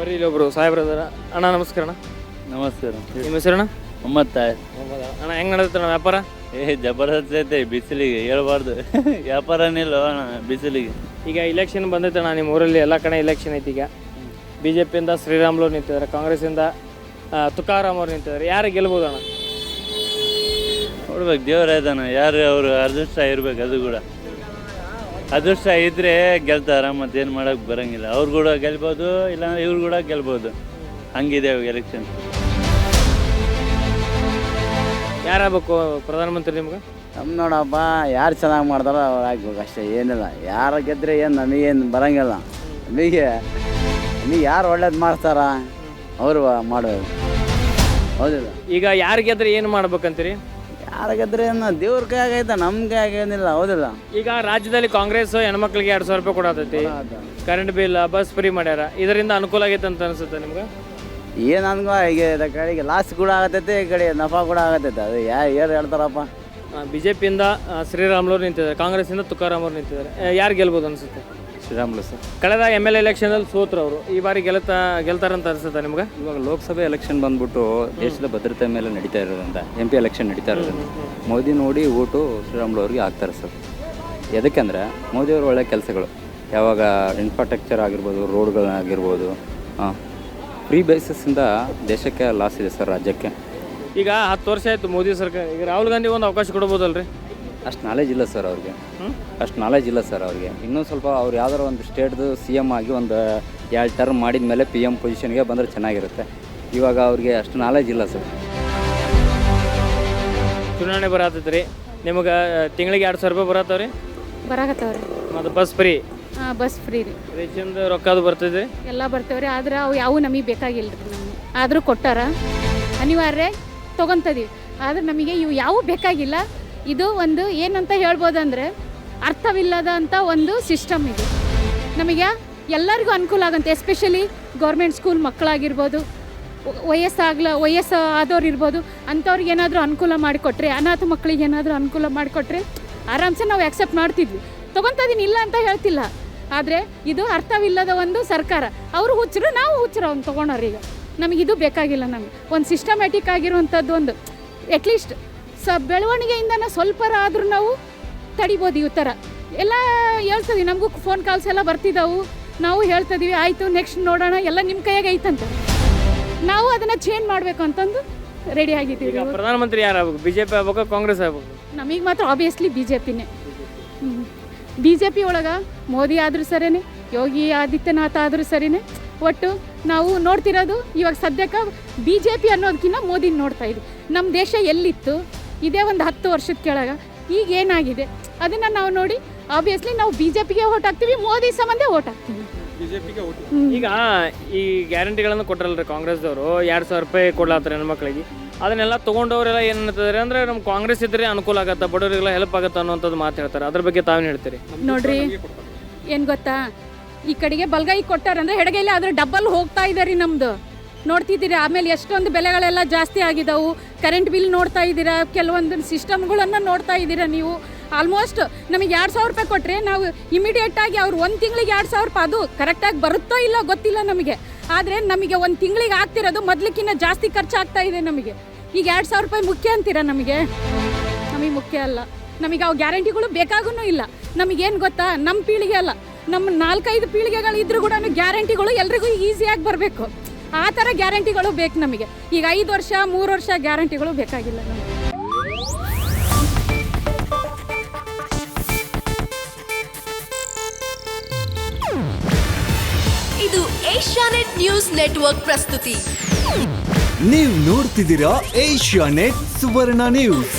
ಬರ್ರಿ ಇಲ್ಲಿ ಒಬ್ರು ಸಾಹೇಬ್ರ ಅದಾರ ಅಣ್ಣ ನಮಸ್ಕಾರ ಅಣ್ಣ. ನಮಸ್ಕಾರ ನಿಮ್ಮ ಹೆಸರಣ್ಣ ಮೊಹಮ್ಮದ್ ತಾಯ್. ಅಣ್ಣ ಹೆಂಗ್ ನಡೆದೈತೆ ಅಣ್ಣ ವ್ಯಾಪಾರ? ಏ ಜಬರ್ದಸ್ತ್ ಐತೆ ಬಿಸಿಲಿಗೆ ಹೇಳ್ಬಾರ್ದು. ವ್ಯಾಪಾರನಿಲ್ಲ ಅಣ್ಣ ಬಿಸಿಲಿಗೆ. ಈಗ ಇಲೆಕ್ಷನ್ ಬಂದೈತೆ ಅಣ್ಣ ನಿಮ್ಮ ಊರಲ್ಲಿ ಎಲ್ಲ ಕಡೆ ಇಲೆಕ್ಷನ್ ಐತಿ ಈಗ. ಬಿ ಜೆ ಪಿಯಿಂದ ಶ್ರೀರಾಮ್ಲು ನಿಂತಿದ್ದಾರೆ ಕಾಂಗ್ರೆಸ್ಸಿಂದ ಆ, ತುಕಾರಾಮ್ ಅವ್ರು ನಿಂತಿದ್ದಾರೆ. ಯಾರು ಗೆಲ್ಬೋದು ಅಣ್ಣ? ನೋಡ್ಬೇಕು ದೇವ್ರ ಇದಾನ ಯಾರು ಅವರು ಅದೃಷ್ಟ ಇರ್ಬೇಕು ಅದು ಕೂಡ. ಅದೃಷ್ಟ ಇದ್ರೆ ಗೆಲ್ತಾರ ಏನು ಮಾಡಕ್ ಬರಂಗಿಲ್ಲ. ಅವ್ರು ಕೂಡ ಗೆಲ್ಬೋದು ಇಲ್ಲ ಇವ್ರು ಕೂಡ ಗೆಲ್ಬೋದು. ಹಂಗಿದೆ ಎಲೆಕ್ಷನ್ ಯಾರಾಗಬೇಕು ಪ್ರಧಾನಮಂತ್ರಿ ನಿಮ್ಗೆ? ನಮ್ಮ ನೋಡಪ್ಪ ಯಾರು ಚೆನ್ನಾಗಿ ಮಾಡ್ತಾರೋ ಅವ್ರು ಆಗ್ಬೇಕು ಅಷ್ಟೇ ಏನಿಲ್ಲ. ಯಾರು ಗೆದ್ರೆ ಏನು ನಮಗೇನು ಬರಂಗಿಲ್ಲ. ನಮಗೆ ನಮಗೆ ಯಾರು ಒಳ್ಳೇದು ಮಾಡ್ತಾರ ಅವರು ಮಾಡೋದು ಹೌದಿಲ್ಲ? ಈಗ ಯಾರು ಗೆದ್ದರೆ ಏನು ಮಾಡ್ಬೇಕಂತೀರಿ? ಯಾರು ಗೆದ್ರೆ ಏನು ದೇವ್ರ ಕೈ ಆಗೈತೆ? ನಮ್ಗೆ ಆಗೇನಿಲ್ಲ ಹೌದಿಲ್ಲ? ಈಗ ರಾಜ್ಯದಲ್ಲಿ ಕಾಂಗ್ರೆಸ್ ಹೆಣ್ಮಕ್ಳಿಗೆ ಎರಡು ಸಾವಿರ ರೂಪಾಯಿ ಕೊಡತೈತಿ ಕರೆಂಟ್ ಬಿಲ್ ಬಸ್ ಫ್ರೀ ಮಾಡ್ಯಾರ. ಇದರಿಂದ ಅನುಕೂಲ ಆಗೈತೆ ಅಂತ ಅನ್ಸುತ್ತೆ ನಿಮ್ಗೆ? ಏನು ಅನ್ಕೋ ಈಗ ಕಡೆಗೆ ಲಾಸ್ ಕೂಡ ಆಗತೈತೆ ಈ ಕಡೆ ನಫಾ ಕೂಡ ಆಗತೈತೆ. ಅದು ಯಾ ಯಾರು ಹೇಳ್ತಾರಪ್ಪ? ಬಿ ಜೆ ಪಿಯಿಂದ ಕಾಂಗ್ರೆಸ್ ಅವ್ರು ನಿಂತಿದ್ದಾರೆ. ಕಾಂಗ್ರೆಸ್ಸಿಂದ ತುಕಾರಾಮ್ ಅವ್ರು ನಿಂತಿದ್ದಾರೆ. ಯಾರು ಗೆಲ್ಬೋದು ಅನ್ಸುತ್ತೆ? ಶ್ರೀರಾಮ್ಲು ಸರ್. ಕಳೆದ ಎಂ ಎಲ್ ಎಲೆಕ್ಷನಲ್ಲಿ ಸೋತ್ರು ಅವರು. ಈ ಬಾರಿ ಗೆಲ್ತಾ ಗೆಲ್ತಾರಂತ ಅನಿಸುತ್ತೆ ನಿಮ್ಗೆ? ಇವಾಗ ಲೋಕಸಭೆ ಎಲೆಕ್ಷನ್ ಬಂದ್ಬಿಟ್ಟು ದೇಶದ ಭದ್ರತೆ ಮೇಲೆ ನಡೀತಾ ಇರೋದ್ರಿಂದ ಎಂ ಪಿ ಎಲೆಕ್ಷನ್ ನಡೀತಾ ಇರೋದ್ರಿಂದ ಮೋದಿ ನೋಡಿ ಓಟು ಶ್ರೀರಾಮುಲು ಅವ್ರಿಗೆ ಹಾಕ್ತಾರೆ ಸರ್. ಎದಕ್ಕೆಂದರೆ ಮೋದಿಯವರು ಒಳ್ಳೆ ಕೆಲಸಗಳು. ಯಾವಾಗ ಇನ್ಫ್ರಾಸ್ಟ್ರಕ್ಚರ್ ಆಗಿರ್ಬೋದು ರೋಡ್ಗಳಾಗಿರ್ಬೋದು ಫ್ರೀ ಬೇಸಿಸಿಂದ ದೇಶಕ್ಕೆ ಲಾಸ್ ಇದೆ ಸರ್ ರಾಜ್ಯಕ್ಕೆ. ಈಗ ಹತ್ತು ವರ್ಷ ಆಯ್ತು ಮೋದಿ ಸರ್ಕಾರ. ಈಗ ರಾಹುಲ್ ಗಾಂಧಿ ಒಂದು ಅವಕಾಶ ಕೊಡ್ಬೋದಲ್ರಿ? ಅಷ್ಟು ನಾಲೆಜ್ ಇಲ್ಲ ಸರ್ ಅವ್ರಿಗೆ. ಅಷ್ಟು ನಾಲೆಜ್ ಇಲ್ಲ ಸರ್ ಅವ್ರಿಗೆ. ಇನ್ನೂ ಸ್ವಲ್ಪ ಅವ್ರು ಯಾವ್ದಾರು ಒಂದು ಸ್ಟೇಟ್ದು ಸಿ ಎಂ ಆಗಿ ಒಂದು ಎರಡು ಟರ್ಮ್ ಮಾಡಿದ ಮೇಲೆ ಪಿ ಎಂ ಪೊಸಿಷನ್ಗೆ ಬಂದರೆ ಚೆನ್ನಾಗಿರುತ್ತೆ. ಇವಾಗ ಅವ್ರಿಗೆ ಅಷ್ಟು ನಾಲೆಜ್ ಇಲ್ಲ ಸರ್ ಚುನಾವಣೆ ಬರತ್ತೈತೆ ರೀ ನಿಮಗೆ ತಿಂಗಳಿಗೆ ಎರಡು ಸಾವಿರ ರೂಪಾಯಿ ಬರತ್ತವ್ರಿ ಬರಾಕತ್ತವ್ರಿ ಮತ್ತು ಬಸ್ ಫ್ರೀ ಹಾಂ ಬಸ್ ಫ್ರೀ ರೀ. ರೇಷನ್ದು ರೊಕ್ಕದು ಬರ್ತೈತೆ ಎಲ್ಲ ಬರ್ತೇವ್ರಿ ಆದ್ರೆ ಅವು ಯಾವ ನಮಗೆ ಬೇಕಾಗಿಲ್ಲ ರೀ ನಮಗೆ. ಆದರೂ ಕೊಟ್ಟಾರ. ಅನಿವಾರ್ಯ ತೊಗೊತದೀವಿ. ಆದ್ರೆ ನಮಗೆ ಇವು ಯಾವ ಬೇಕಾಗಿಲ್ಲ. ಇದು ಒಂದು ಏನಂತ ಹೇಳ್ಬೋದಂದ್ರೆ ಅರ್ಥವಿಲ್ಲದಂಥ ಒಂದು ಸಿಸ್ಟಮ್ ಇದು. ನಮಗೆ ಎಲ್ಲರಿಗೂ ಅನುಕೂಲ ಆಗುತ್ತೆ, ಎಸ್ಪೆಷಲಿ ಗೌರ್ಮೆಂಟ್ ಸ್ಕೂಲ್ ಮಕ್ಕಳಾಗಿರ್ಬೋದು, ವಯಸ್ಸಾಗ್ಲ, ವಯಸ್ಸು ಆದವ್ರು ಇರ್ಬೋದು, ಅಂಥವ್ರಿಗೆ ಏನಾದರೂ ಅನುಕೂಲ ಮಾಡಿಕೊಟ್ರೆ, ಅನಾಥ ಮಕ್ಕಳಿಗೆ ಏನಾದರೂ ಅನುಕೂಲ ಮಾಡಿಕೊಟ್ರೆ ಆರಾಮ್ಸೆ ನಾವು ಆಕ್ಸೆಪ್ಟ್ ಮಾಡ್ತಿದ್ವಿ. ತೊಗೊತದೀನಿ ಇಲ್ಲ ಅಂತ ಹೇಳ್ತಿಲ್ಲ. ಆದರೆ ಇದು ಅರ್ಥವಿಲ್ಲದ ಒಂದು ಸರ್ಕಾರ. ಅವರು ಹುಚ್ಚರು, ನಾವು ಹುಚ್ಚರು ಅವ್ನು ತೊಗೊಳೋರು ಈಗ. ನಮಗೆ ಇದು ಬೇಕಾಗಿಲ್ಲ ನಮಗೆ. ಒಂದು ಸಿಸ್ಟಮ್ಯಾಟಿಕ್ ಆಗಿರುವಂಥದ್ದು ಒಂದು ಅಟ್ಲೀಸ್ಟ್ ಸ ಬೆಳವಣಿಗೆಯಿಂದನೇ ಸ್ವಲ್ಪ ಆದರೂ ನಾವು ತಡಿಬೋದು ಈ ಥರ ಎಲ್ಲ ಹೇಳ್ತೀವಿ ನಮಗೂ ಫೋನ್ ಕಾಲ್ಸ್ ಎಲ್ಲ ಬರ್ತಿದ್ದಾವೆ ನಾವು ಹೇಳ್ತಿದ್ದೀವಿ ಆಯಿತು ನೆಕ್ಸ್ಟ್ ನೋಡೋಣ ಎಲ್ಲ ನಿಮ್ಮ ಕೈಯಾಗೆ ಐತಂತ. ನಾವು ಅದನ್ನು ಚೇಂಜ್ ಮಾಡಬೇಕು ಅಂತಂದು ರೆಡಿ ಆಗಿದ್ದೀವಿ ಪ್ರಧಾನಮಂತ್ರಿ ಯಾರು ಆಗ್ಬೇಕು? ಬಿ ಜೆ ಪಿ ಆಗ್ಬೇಕು ಕಾಂಗ್ರೆಸ್ ಆಗ್ಬೇಕು? ನಮಗೆ ಮಾತ್ರ ಆಬ್ವಿಯಸ್ಲಿ ಬಿ ಜೆ ಪಿನೇ ಬಿ ಜೆ ಪಿ ಒಳಗೆ ಮೋದಿ ಆದರೂ ಸರಿನೇ ಯೋಗಿ ಆದಿತ್ಯನಾಥ್ ಆದರೂ ಸರಿನೇ ಒಟ್ಟು ನಾವು ನೋಡ್ತಿರೋದು ಇವಾಗ ಸದ್ಯಕ್ಕೆ ಬಿ ಜೆ ಪಿ ಅನ್ನೋದಕ್ಕಿಂತ ಮೋದಿ ನೋಡ್ತಾ ಇದ್ವಿ. ನಮ್ಮ ದೇಶ ಎಲ್ಲಿತ್ತು? ಇದೇ ಒಂದು ಹತ್ತು ವರ್ಷದ ಕೆಳಗೆ. ಈಗ ಏನಾಗಿದೆ? ಅದನ್ನು ನಾವು ನೋಡಿ ಆಬ್ವಿಯಸ್ಲಿ ನಾವು ಬಿ ಜೆ ಪಿಗೆ ಓಟ್ ಹಾಕ್ತೀವಿ ಮೋದಿ ಸಂಬಂಧ ಓಟ್ ಹಾಕ್ತೀವಿ. ಈಗ ಈ ಗ್ಯಾರಂಟಿಗಳನ್ನು ಕೊಟ್ಟರಲ್ರಿ ಕಾಂಗ್ರೆಸ್ದವರು. ಎರಡು ಸಾವಿರ ರೂಪಾಯಿ ಕೊಡ್ಲಾತಾರೆ ಹೆಣ್ಮಕ್ಳಿಗೆ ಅದನ್ನೆಲ್ಲ ತೊಗೊಂಡವರೆಲ್ಲ ಏನು ಅಂತಂದ್ರೆ ಅಂದ್ರೆ ನಮ್ಮ ಕಾಂಗ್ರೆಸ್ ಇದ್ರೆ ಅನುಕೂಲ ಆಗತ್ತೆ ಬಡವರಿಗೆಲ್ಲ ಹೆಲ್ಪ್ ಆಗತ್ತೆ ಅನ್ನೋಂಥದ್ದು ಮಾತು ಹೇಳ್ತಾರೆ. ಅದ್ರ ಬಗ್ಗೆ ತಾವೇನು ಹೇಳ್ತೀರಿ? ನೋಡ್ರಿ ಏನು ಗೊತ್ತಾ? ಈ ಕಡೆಗೆ ಬಲಗೈ ಕೊಟ್ಟಾರಂದ್ರೆ ಹೆಡಗೈಲಿ ಆದ್ರೆ ಡಬ್ಬಲ್ ಹೋಗ್ತಾ ಇದೆ ರೀ ನಮ್ದು. ನೋಡ್ತಿದ್ದೀರಾ? ಆಮೇಲೆ ಎಷ್ಟೊಂದು ಬೆಲೆಗಳೆಲ್ಲ ಜಾಸ್ತಿ ಆಗಿದ್ದಾವೆ ಕರೆಂಟ್ ಬಿಲ್ ನೋಡ್ತಾ ಇದ್ದೀರಾ? ಕೆಲವೊಂದು ಸಿಸ್ಟಮ್ಗಳನ್ನು ನೋಡ್ತಾ ಇದ್ದೀರಾ ನೀವು? ಆಲ್ಮೋಸ್ಟ್ ನಮಗೆ ಎರಡು ಸಾವಿರ ರೂಪಾಯಿ ಕೊಟ್ಟರೆ ನಾವು ಇಮಿಡಿಯೇಟಾಗಿ ಅವ್ರು ಒಂದು ತಿಂಗಳಿಗೆ ಎರಡು ಸಾವಿರ ರೂಪಾಯಿ, ಅದು ಕರೆಕ್ಟಾಗಿ ಬರುತ್ತೋ ಇಲ್ಲೋ ಗೊತ್ತಿಲ್ಲ ನಮಗೆ. ಆದರೆ ನಮಗೆ ಒಂದು ತಿಂಗಳಿಗೆ ಆಗ್ತಿರೋದು ಮೊದಲಕ್ಕಿಂತ ಜಾಸ್ತಿ ಖರ್ಚಾಗ್ತಾ ಇದೆ ನಮಗೆ. ಈಗ ಎರಡು ಸಾವಿರ ರೂಪಾಯಿ ಮುಖ್ಯ ಅಂತೀರಾ ನಮಗೆ? ನಮಗೆ ಮುಖ್ಯ ಅಲ್ಲ. ನಮಗೆ ಅವು ಗ್ಯಾರಂಟಿಗಳು ಬೇಕಾಗೂ ಇಲ್ಲ. ನಮಗೇನು ಗೊತ್ತಾ? ನಮ್ಮ ಪೀಳಿಗೆ ಅಲ್ಲ. ನಮ್ಮ ನಾಲ್ಕೈದು ಪೀಳಿಗೆಗಳು ಇದ್ರೂ ಕೂಡ ಗ್ಯಾರಂಟಿಗಳು ಎಲ್ರಿಗೂ ಈಸಿಯಾಗಿ ಬರಬೇಕು. ಆ ಥರ ಗ್ಯಾರಂಟಿಗಳು ಬೇಕು ನಮಗೆ. ಈಗ ಐದು ವರ್ಷ ಮೂರು ವರ್ಷ ಗ್ಯಾರಂಟಿಗಳು ಬೇಕಾಗಿಲ್ಲ ನಮಗೆ. ಇದು ಏಷ್ಯಾನೆಟ್ ನ್ಯೂಸ್ ನೆಟ್ವರ್ಕ್ ಪ್ರಸ್ತುತಿ. ನೀವು ನೋಡ್ತಿದ್ದೀರಾ ಏಷ್ಯಾನೆಟ್ ಸುವರ್ಣ ನ್ಯೂಸ್.